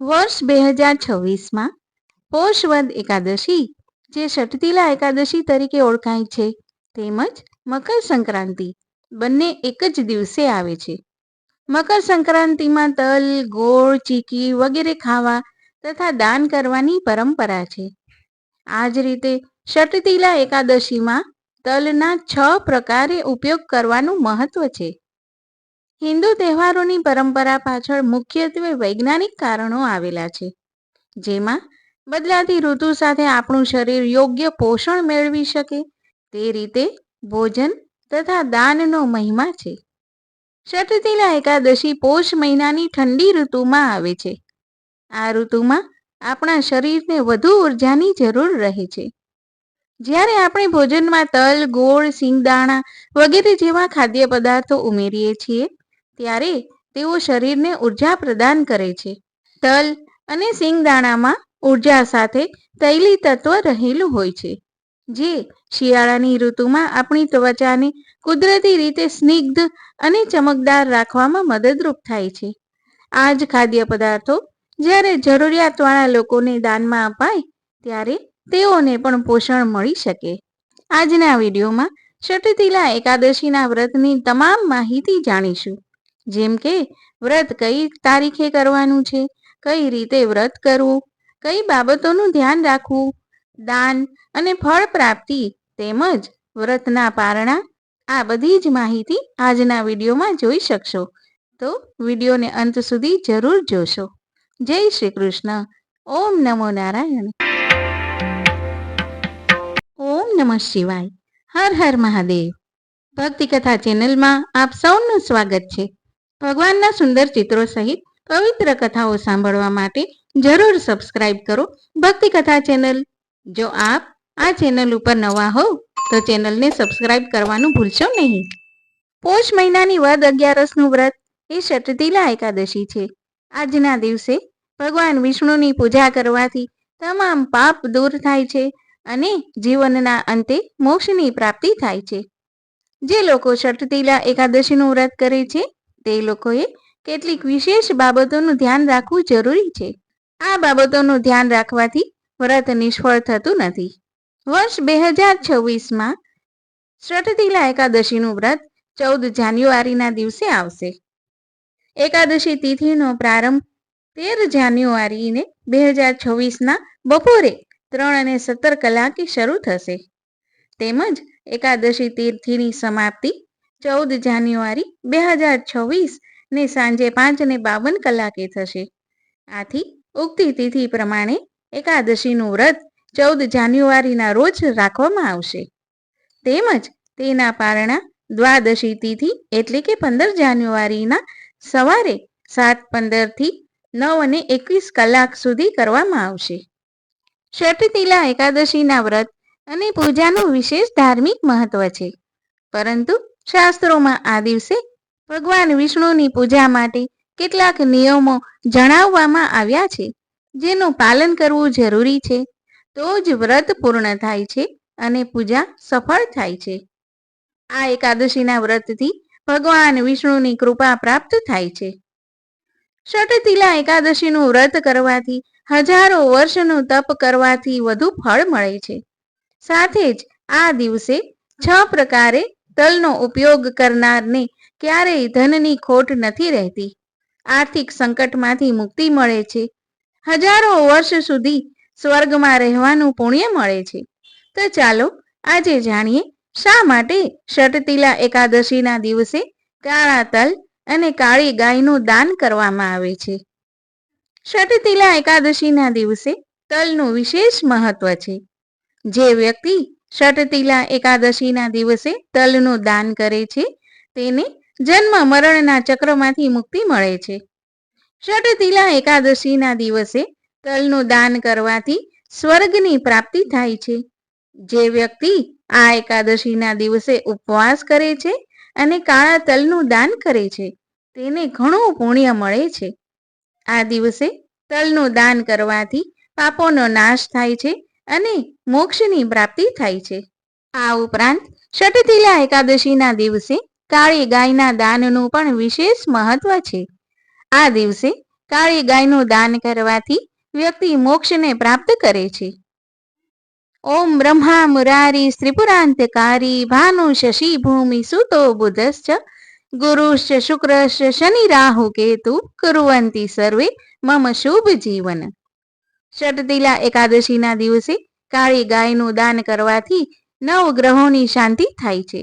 વર્ષ બે હજાર છવ્વીસમાં પોષવદ એકાદશી, જે ષટતિલા એકાદશી તરીકે ઓળખાય છે, તેમજ મકર સંક્રાંતિ, બંને એક જ દિવસે આવે છે. મકર સંક્રાંતિમાં તલ, ગોળ, ચીકી વગેરે ખાવા તથા દાન કરવાની પરંપરા છે. આ જ રીતે ષટતિલા એકાદશીમાં તલના છ પ્રકારે ઉપયોગ કરવાનું મહત્વ છે. હિન્દુ તહેવારોની પરંપરા પાછળ મુખ્યત્વે વૈજ્ઞાનિક કારણો આવેલા છે. જેમાં બદલાતી ઋતુ સાથે આપણું શરીર યોગ્ય પોષણ મેળવી શકે, તે રીતે ભોજન તથા દાનનો મહિમા છે. ષટતિલા એકાદશી પોષ મહિનાની ઠંડી ઋતુમાં આવે છે. આ ઋતુમાં આપણા શરીરને વધુ ઉર્જાની જરૂર રહે છે. જ્યારે આપણે ભોજનમાં તલ, ગોળ, સિંગદાણા વગેરે જેવા ખાદ્ય પદાર્થો ઉમેરીએ છીએ ત્યારે તેઓ શરીરને ઊર્જા પ્રદાન કરે છે. તલ અને સિંગદાણામાં ઊર્જા સાથે તૈલી તત્વ રહેલું હોય છે, જે શિયાળાની ઋતુમાં આપણી ત્વચાને કુદરતી રીતે સ્નિગ્ધ અને ચમકદાર રાખવામાં મદદરૂપ થાય છે. આ જ ખાદ્ય પદાર્થો જ્યારે જરૂરિયાતવાળા લોકોને દાનમાં અપાય, ત્યારે તેઓને પણ પોષણ મળી શકે. આજના વિડીયોમાં ષટતિલા એકાદશીના વ્રતની તમામ માહિતી જાણીશું. જેમ કે, વ્રત કઈ તારીખે કરવાનું છે? કઈ રીતે વ્રત કરવું? કઈ બાબતોનું ધ્યાન રાખવું? દાન અને ફળ પ્રાપ્તિ તેમજ વ્રતના પારણા, આ બધી જ માહિતી આજના વિડીયોમાં જોઈ શકશો. તો વિડીયોને અંત સુધી જરૂર જોશો. જય શ્રી કૃષ્ણ. ઓમ નમો નારાયણ. ઓમ નમઃ શિવાય. હર હર મહાદેવ. ભક્તિ કથા ચેનલમાં આપ સૌનું સ્વાગત છે. ભગવાનના સુંદર ચિત્રો સહિત પવિત્ર કથાઓ સાંભળવા માટે જરૂર સબસ્ક્રાઇબ કરો. ભક્તિ કથા ચેનલ જો આપ આ ચેનલ ઉપર નવા હો તો ચેનલને સબસ્ક્રાઇબ કરવાનું ભૂલશો નહીં. પોષ મહિનાની વદ અગિયારસનું વ્રત એ ષટતિલા એકાદશી છે. આજના દિવસે ભગવાન વિષ્ણુની પૂજા કરવાથી તમામ પાપ દૂર થાય છે અને જીવનના અંતે મોક્ષની પ્રાપ્તિ થાય છે. જે લોકો ષટતિલા એકાદશીનું વ્રત કરે છે તે લોકોએ કેટલીક વિશેષ બાબતોનું ધ્યાન રાખવું જરૂરી છે. આ બાબતોનું ધ્યાન રાખવાથી વ્રત નિષ્ફળ થતું નથી. વર્ષ બે હજાર છવ્વીસમાં ષટતિલા એકાદશીનું વ્રત ચૌદ જાન્યુઆરીના દિવસે આવશે. એકાદશી તિથિનો પ્રારંભ તેર જાન્યુઆરીને બે હજાર છવ્વીસના બપોરે ત્રણ અને સત્તર કલાકે શરૂ થશે. તેમજ એકાદશી તિથિની સમાપ્તિ ચૌદ જાન્યુઆરી બે હજાર છવ્વીસ ને સાંજે પાંચ ને બાવન કલાકે થશે. આથી ઉક્તિ તિથિ પ્રમાણે એકાદશીનું વ્રત ચૌદ જાન્યુઆરીના રોજ રાખવામાં આવશે. તેમજ તેના પારણા દ્વાદશી તિથિ એટલે કે પંદર જાન્યુઆરીના સવારે સાત પંદરથી નવ અને એકવીસ કલાક સુધી કરવામાં આવશે. શટતિલા એકાદશીના વ્રત અને પૂજાનું વિશેષ ધાર્મિક મહત્વ છે. પરંતુ શાસ્ત્રોમાં આ દિવસે ભગવાન વિષ્ણુની પૂજા માટે કેટલાક નિયમો જણાવવામાં આવ્યા છે. જેનું પાલન કરવું જરૂરી છે. તો જ વ્રત પૂર્ણ થાય છે અને પૂજા સફળ થાય છે. આ એકાદશીના વ્રતથી ભગવાન વિષ્ણુની કૃપા પ્રાપ્ત થાય છે. ષટતિલા એકાદશીનું વ્રત કરવાથી હજારો વર્ષનું તપ કરવાથી વધુ ફળ મળે છે. સાથે જ આ દિવસે છ પ્રકારે તલનો ઉપયોગ કરનારને ક્યારેય ધનની ખોટ નથી રહેતી. આર્થિક સંકટમાંથી મુક્તિ મળે છે. હજારો વર્ષ સુધી સ્વર્ગમાં રહેવાનું પુણ્ય મળે છે. તો ચાલો આજે જાણીએ શા માટે ષટતિલા એકાદશીના દિવસે કાળા તલ અને કાળી ગાયનું દાન કરવામાં આવે છે. ષટતિલા એકાદશીના દિવસે તલનું વિશેષ મહત્વ છે. જે વ્યક્તિ ષટતિલા એકાદશીના દિવસે તલનું દાન કરે છે. તેને જન્મ મરણના ચક્રમાંથી મુક્તિ મળે છે. ષટતિલા એકાદશીના દિવસે તલનું દાન કરવાથી સ્વર્ગની પ્રાપ્તિ થાય છે. જે વ્યક્તિ આ એકાદશીના દિવસે ઉપવાસ કરે છે અને કાળા તલનું દાન કરે છે, તેને ઘણું પુણ્ય મળે છે. આ દિવસે તલનું દાન કરવાથી પાપોનો નાશ થાય છે અને મોક્ષની પ્રાપ્તિ થાય છે. આ ઉપરાંત શટતિલા એકાદશીના દિવસે કાળી ગાયના દાનનું પણ વિશેષ મહત્વ છે. આ દિવસે કાળી ગાયનું દાન કરવાથી વ્યક્તિ મોક્ષને પ્રાપ્ત કરે છે. ઓમ બ્રહ્મા મુરારી ત્રિપુરાંતકારી ભાનુ શશી ભૂમિ સુતો બુધશ્ચ. ગુરુશ્ચ શુક્રશ્ચ શનિ રાહુ કેતુ કુરવંતી સર્વે મમ શુભ જીવન. ષટતિલા એકાદશીના દિવસે કાળી ગાયનું દાન કરવાથી નવ ગ્રહોની શાંતિ થાય છે.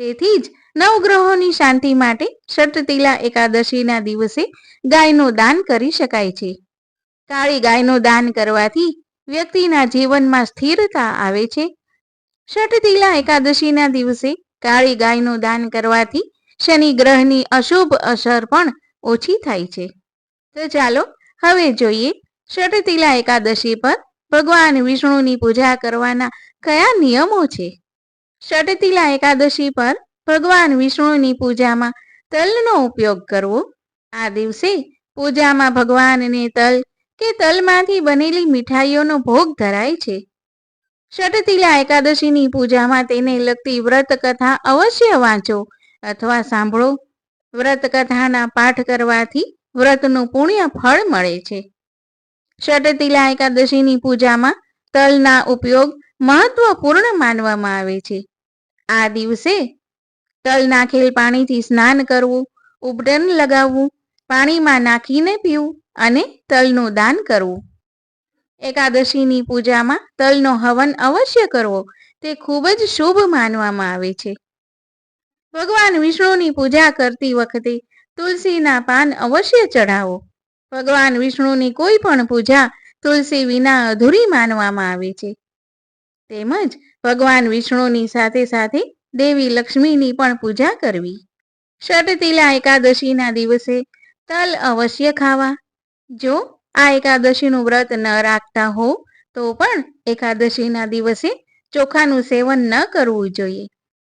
તેથી જ નવગ્રહોની શાંતિ માટે ષટતિલા એકાદશીના દિવસે ગાયનું દાન કરી શકાય છે. કાળી ગાયનું દાન કરવાથી વ્યક્તિના જીવનમાં સ્થિરતા આવે છે. ષટતિલા એકાદશીના દિવસે કાળી ગાયનું દાન કરવાથી શનિ ગ્રહની અશુભ અસર પણ ઓછી થાય છે. તો ચાલો હવે જોઈએ ષટતિલા એકાદશી પર ભગવાન વિષ્ણુની પૂજા કરવાના કયા નિયમો છે? ષટતિલા એકાદશી પર ભગવાન વિષ્ણુની પૂજામાં તલનો ઉપયોગ કરવો? આ દિવસે પૂજામાં ભગવાનને તલ કે તલમાંથી બનેલી મીઠાઈઓનો ભોગ ધરાય છે. ષટતિલા એકાદશીની પૂજામાં તેને લગતી વ્રત કથા અવશ્ય વાંચો અથવા સાંભળો. વ્રત કથાના પાઠ કરવાથી વ્રતનું પુણ્ય ફળ મળે છે. ષટતિલા એકાદશીની પૂજામાં તલના ઉપયોગ મહત્વપૂર્ણ માનવામાં આવે છે. આ દિવસે તલ નાખેલ પાણીથી સ્નાન કરવું, ઉપડન લગાવવું, પાણીમાં નાખીને પીવું અને તલનું દાન કરવું. એકાદશીની પૂજામાં તલનો હવન અવશ્ય કરવો, તે ખૂબ જ શુભ માનવામાં આવે છે. ભગવાન વિષ્ણુની પૂજા કરતી વખતે તુલસીના પાન અવશ્ય ચઢાવો. ભગવાન વિષ્ણુની કોઈ પણ પૂજા તુલસી વિના અધૂરી માનવામાં આવે છે. તેમજ ભગવાન વિષ્ણુની સાથે સાથે દેવી લક્ષ્મીની પણ પૂજા કરવી. ષટતિલા એકાદશીના દિવસે તલ અવશ્ય ખાવા. જો આ એકાદશીનું વ્રત ન રાખતા હો, તો પણ એકાદશીના દિવસે ચોખાનું સેવન ન કરવું જોઈએ.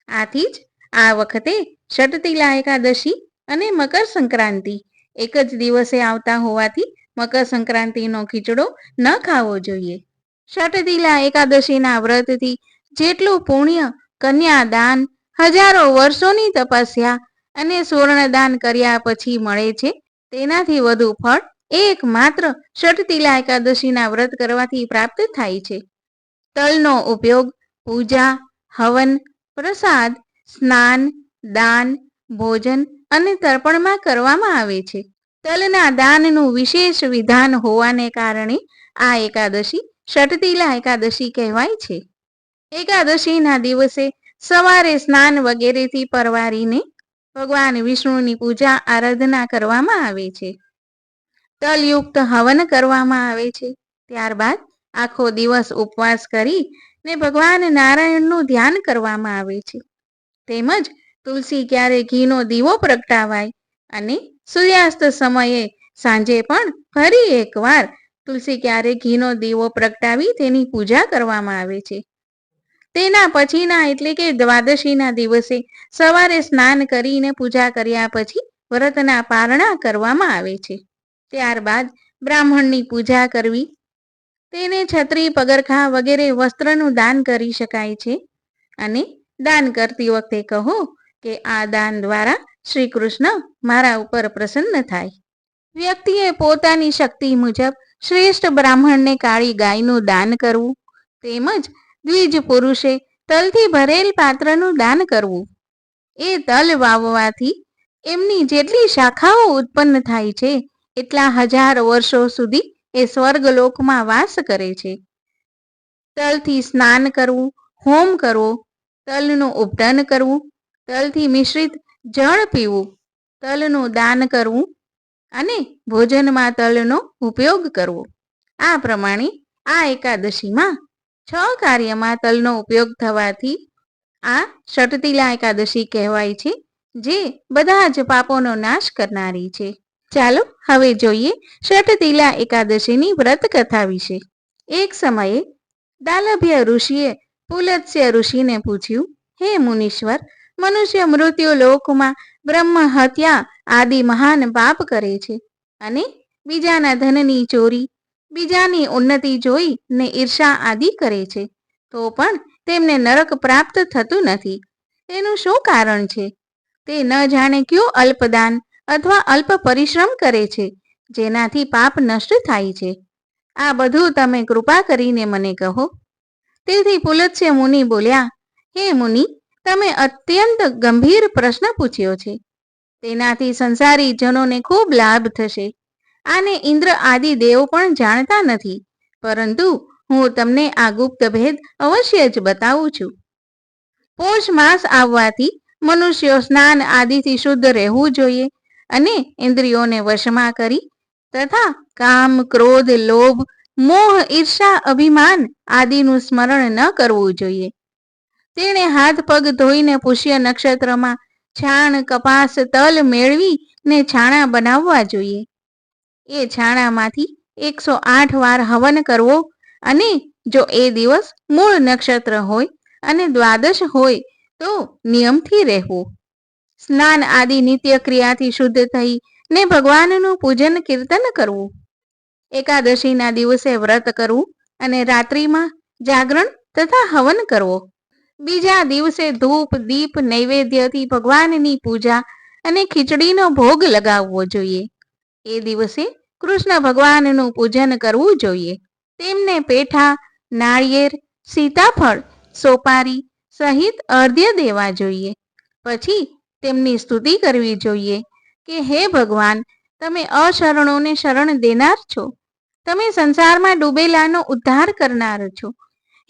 આથી જ આ વખતે ષટતિલા એકાદશી અને મકર સંક્રાંતિ એક જ દિવસે આવતા હોવાથી મકર સંક્રાંતિનો ખીચડો ન ખાવો જોઈએ. ષટતિલા એકાદશીના વ્રતથી જેટલું પુણ્ય, કન્યાદાન, હજારો વર્ષોની તપસ્યા અને સુવર્ણદાન કર્યા પછી મળે છે, તેનાથી વધુ ફળ એક માત્ર ષટતિલા એકાદશીના વ્રત કરવાથી પ્રાપ્ત થાય છે. તલનો ઉપયોગ પૂજા, હવન, પ્રસાદ, સ્નાન, દાન, ભોજન અને તર્પણમાં કરવામાં આવે છે. તલના દાનનું વિશેષ વિધાન હોવાને કારણે આ એકાદશી ષટતિલા એકાદશી કહેવાય છે. એકાદશીના દિવસે સવારે સ્નાન વગેરેથી પરવારીને ભગવાન વિષ્ણુની પૂજા આરાધના કરવામાં આવે છે. તલયુક્ત હવન કરવામાં આવે છે. ત્યારબાદ આખો દિવસ ઉપવાસ કરી ને ભગવાન નારાયણનું ધ્યાન કરવામાં આવે છે. તેમજ તુલસી ક્યારે ઘીનો દીવો પ્રગટાવાય? અને સૂર્યાસ્ત સમયે સાંજે પણ ફરી એકવાર તુલસી ક્યારે ઘીનો દીવો પ્રગટાવી તેની પૂજા કરવામાં આવે છે. તેના પછીના એટલે કે દ્વાદશીના દિવસે સવારે સ્નાન કરીને પૂજા કર્યા પછી વ્રતના પારણા કરવામાં આવે છે. ત્યારબાદ બ્રાહ્મણની પૂજા કરવી. તેને છત્રી, પગરખા વગેરે વસ્ત્રનું દાન કરી શકાય છે. અને દાન કરતી વખતે કહો કે આ દાન દ્વારા શ્રી કૃષ્ણ મારા ઉપર પ્રસન્ન થાય. વ્યક્તિએ પોતાની શક્તિ મુજબ શ્રેષ્ઠ બ્રાહ્મણને કાળી ગાયનું દાન કરવું તેમજ દ્વિજ પુરુષે તલથી ભરેલ પાત્રનું દાન કરવું. એ તલ વાવવાથી એમની જેટલી શાખાઓ ઉત્પન્ન થાય છે, એટલા હજાર વર્ષો સુધી એ સ્વર્ગલોકમાં વાસ કરે છે. તલથી સ્નાન કરવું, હોમ કરવો, તલનું ઉપટન કરવું તલથી મિશ્રિત જળ પીવું, તલનું દાન કરવું અને ભોજનમાં તલનો ઉપયોગ કરવો. આ પ્રમાણે આ એકાદશીમાં છ કાર્યમાં તલનો ઉપયોગ થવાથી આ ષટતિલા એકાદશી કહેવાય છે, જે બધા જ પાપોનો નાશ કરનારી છે. ચાલો હવે જોઈએ ષટતિલા એકાદશીની વ્રત કથા વિશે. એક સમયે દાલભ્ય ઋષિએ પુલત્સ્ય ઋષિને પૂછ્યું, હે મુનીશ્વર મનુષ્ય મૃત્યુ લોકમાં બ્રહ્મ, હત્યા આદિ મહાન પાપ કરે છે. અને બીજાના ધનની ચોરી, બીજાની ઉન્નતિ જોઈ ને ઈર્ષા આદિ કરે છે. તો પણ તેમને નરક પ્રાપ્ત થતું નથી. તેનું શું કારણ છે? તે ન જાણે કયો અલ્પદાન અથવા અલ્પ પરિશ્રમ કરે છે, જેનાથી પાપ નષ્ટ થાય છે. આ બધું તમે કૃપા કરીને મને કહો. તેથી પુલત્સ્ય મુનિ બોલ્યા, હે મુનિ તમે અત્યંત ગંભીર પ્રશ્ન પૂછ્યો છે. તેનાથી સંસારી જનોને ખૂબ લાભ થશે. આને ઇન્દ્ર આદિ દેવો પણ જાણતા નથી. પરંતુ હું તમને આ ગુપ્ત ભેદ અવશ્ય જ બતાવું છું. પોષ માસ આવવાથી મનુષ્યો સ્નાન આદિથી શુદ્ધ રહેવું જોઈએ અને ઇન્દ્રિયોને વશમાં કરી તથા કામ, ક્રોધ, લોભ, મોહ, ઈર્ષા, અભિમાન આદિનું સ્મરણ ન કરવું જોઈએ. તેણે હાથ પગ ધોઈને પુષ્ય નક્ષત્રમાં છાણ, કપાસ, તલ મેળવી ને છાણા બનાવવા જોઈએ. એ છાણામાંથી એકસો આઠ વાર હવન કરવો અને જો એ દિવસ મૂળ નક્ષત્ર હોય અને દ્વાદશ હોય તો નિયમથી રહેવું. સ્નાન આદિ નિત્ય ક્રિયાથી શુદ્ધ થઈ ને ભગવાનનું પૂજન કીર્તન કરવું. એકાદશીના દિવસે વ્રત કરવું અને રાત્રિમાં જાગરણ તથા હવન કરવો. બીજા દિવસે ધૂપ, દીપ, નૈવેદ્યથી ભગવાનની પૂજા અને ખીચડીનો ભોગ લગાવવો જોઈએ. એ દિવસે કૃષ્ણ ભગવાનનું પૂજન કરવું જોઈએ. તેમને પેઠા નાળિયેર, સીતાફળ, સોપારી સહિત અર્ધ્ય દેવા જોઈએ. પછી તેમની સ્તુતિ કરવી જોઈએ કે, હે ભગવાન, તમે અશરણોને શરણ દેનાર છો. તમે સંસારમાં ડૂબેલાનો ઉદ્ધાર કરનાર છો.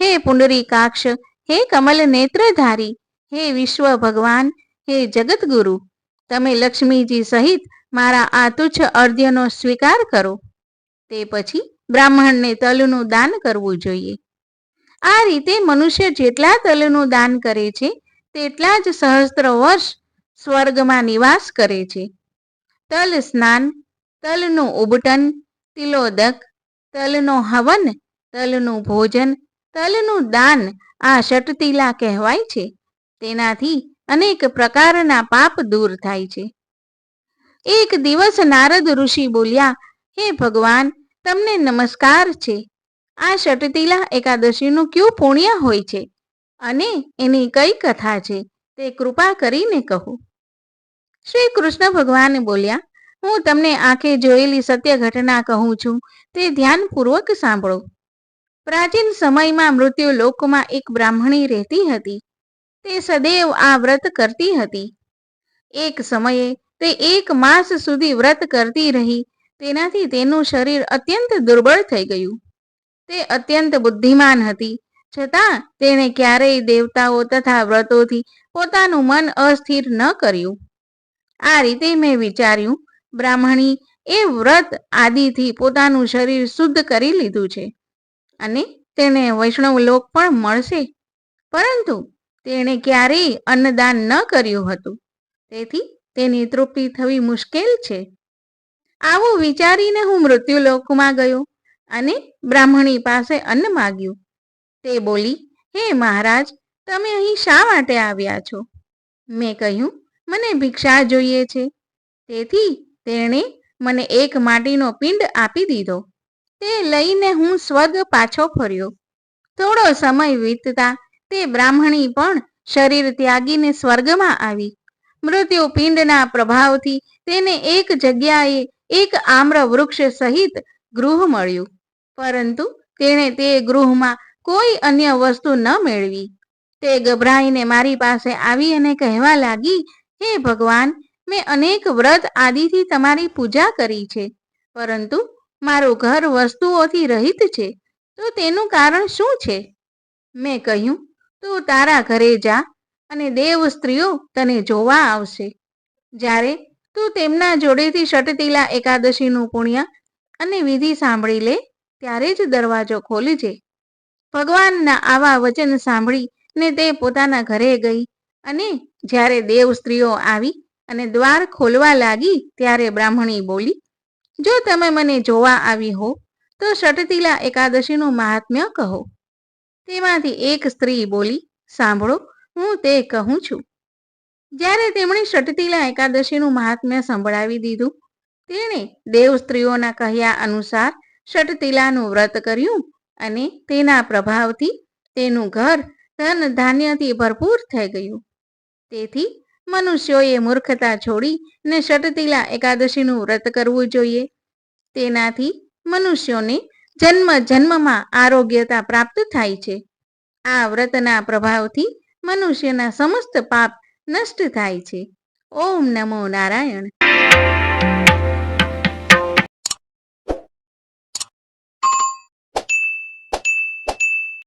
હે પુંડરીકાક્ષ હે કમલ નેત્રધારી, હે વિશ્વ ભગવાન, હે જગતગુરુ તમે લક્ષ્મીજી સહિત મારા આ તુચ્છ અર્ધ્યનો સ્વીકાર કરો. તે પછી બ્રાહ્મણને તલનું દાન કરવું જોઈએ. આ રીતે મનુષ્ય જેટલા તલનું દાન કરે છે, તેટલા જ સહસ્ત્ર વર્ષ સ્વર્ગમાં નિવાસ કરે છે. તલ સ્નાન, તલનું ઉબટન, તિલોદક, તલનો હવન, તલનું ભોજન તલનું દાન આ ષટતિલા કહેવાય છે. તેનાથી અનેક પ્રકારના પાપ દૂર થાય છે. એક દિવસ નારદ ઋષિ બોલ્યા, હે ભગવાન, તમને નમસ્કાર છે. આ ષટતિલા એકાદશીનું ક્યું પુણ્ય હોય છે? અને એની કઈ કથા છે? તે કૃપા કરીને કહો. શ્રી કૃષ્ણ ભગવાન બોલ્યા, હું તમને આંખે જોયેલી સત્ય ઘટના કહું છું. તે ધ્યાનપૂર્વક સાંભળો. પ્રાચીન સમયમાં મૃત્યુ લોકમાં એક બ્રાહ્મણી રહેતી હતી. તે સદૈવ આ વ્રત કરતી હતી. એક સમયે તે એક માસ સુધી વ્રત કરતી રહી. તેનાથી તેનું શરીર અત્યંત દુર્બળ થઈ ગયું. તે અત્યંત બુદ્ધિમાન હતી. છતાં તેણે ક્યારેય દેવતાઓ તથા વ્રતોથી પોતાનું મન અસ્થિર ન કર્યું. આ રીતે મેં વિચાર્યું, બ્રાહ્મણી એ વ્રત આદિથી પોતાનું શરીર શુદ્ધ કરી લીધું છે. અને તેને વૈષ્ણવ લોક પણ મળશે. પરંતુ તેણે ક્યારેય અન્નદાન ન કર્યું હતું. તેથી તેની તૃપ્તિ થવી મુશ્કેલ છે. આવું વિચારીને હું મૃત્યુલોકમાં ગયો અને બ્રાહ્મણી પાસે અન્ન માગ્યું. તે બોલી, હે મહારાજ, તમે અહીં શા માટે આવ્યા છો? મેં કહ્યું, મને ભિક્ષા જોઈએ છે. તેથી તેણે મને એક માટીનો પિંડ આપી દીધો. તે લઈને હું સ્વર્ગ પાછો ફર્યો. થોડો સમય વીતતા તે બ્રાહ્મણી પણ શરીર ત્યાગીને સ્વર્ગમાં આવી. મૃત્યુ પિંડના પ્રભાવથી તેને એક જગ્યાએ એક આમ્ર વૃક્ષ સહિત ગૃહ મળ્યું. પરંતુ તેણે તે ગૃહમાં કોઈ અન્ય વસ્તુ ન મેળવી. તે ગભરાઈને મારી પાસે આવી અને કહેવા લાગી, હે ભગવાન, મેં અનેક વ્રત આદિથી તમારી પૂજા કરી છે. પરંતુ મારું ઘર વસ્તુઓથી રહિત છે, તો તેનું કારણ શું છે? મેં કહ્યું, તું તારા ઘરે જા અને દેવ સ્ત્રીઓ તને જોવા આવશે. જ્યારે તું તેમના જોડેથી ષટતિલા એકાદશીનું પુણ્ય અને વિધિ સાંભળી લે, ત્યારે જ દરવાજો ખોલજે ભગવાનના આવા વચન સાંભળી ને તે પોતાના ઘરે ગઈ અને જ્યારે દેવ સ્ત્રીઓ આવી અને દ્વાર ખોલવા લાગી, ત્યારે બ્રાહ્મણી બોલી જો તમે મને જોવા આવી હો, તો ષટતિલા એકાદશીનું મહાત્મ્ય કહો. તેમાંથી એક સ્ત્રી બોલી, સાંભળો, હું તે કહું છું. જ્યારે તેમણે ષટતિલા એકાદશીનું મહાત્મ્ય સંભળાવી દીધું, તેણે દેવ સ્ત્રીઓના કહ્યા અનુસાર ષટતિલાનું વ્રત કર્યું અને તેના પ્રભાવથી તેનું ઘર ધન ધાન્યથી ભરપૂર થઈ ગયું. તેથી મનુષ્યોએ મૂર્ખતા છોડી ને ષટતિલા એકાદશીનું વ્રત કરવું જોઈએ. તેનાથી મનુષ્યોને જન્મ જન્મમાં આરોગ્યતા પ્રાપ્ત થાય છે. આ વ્રતના પ્રભાવથી મનુષ્યના સમસ્ત પાપ નષ્ટ થાય છે. ઓમ નમો નારાયણ.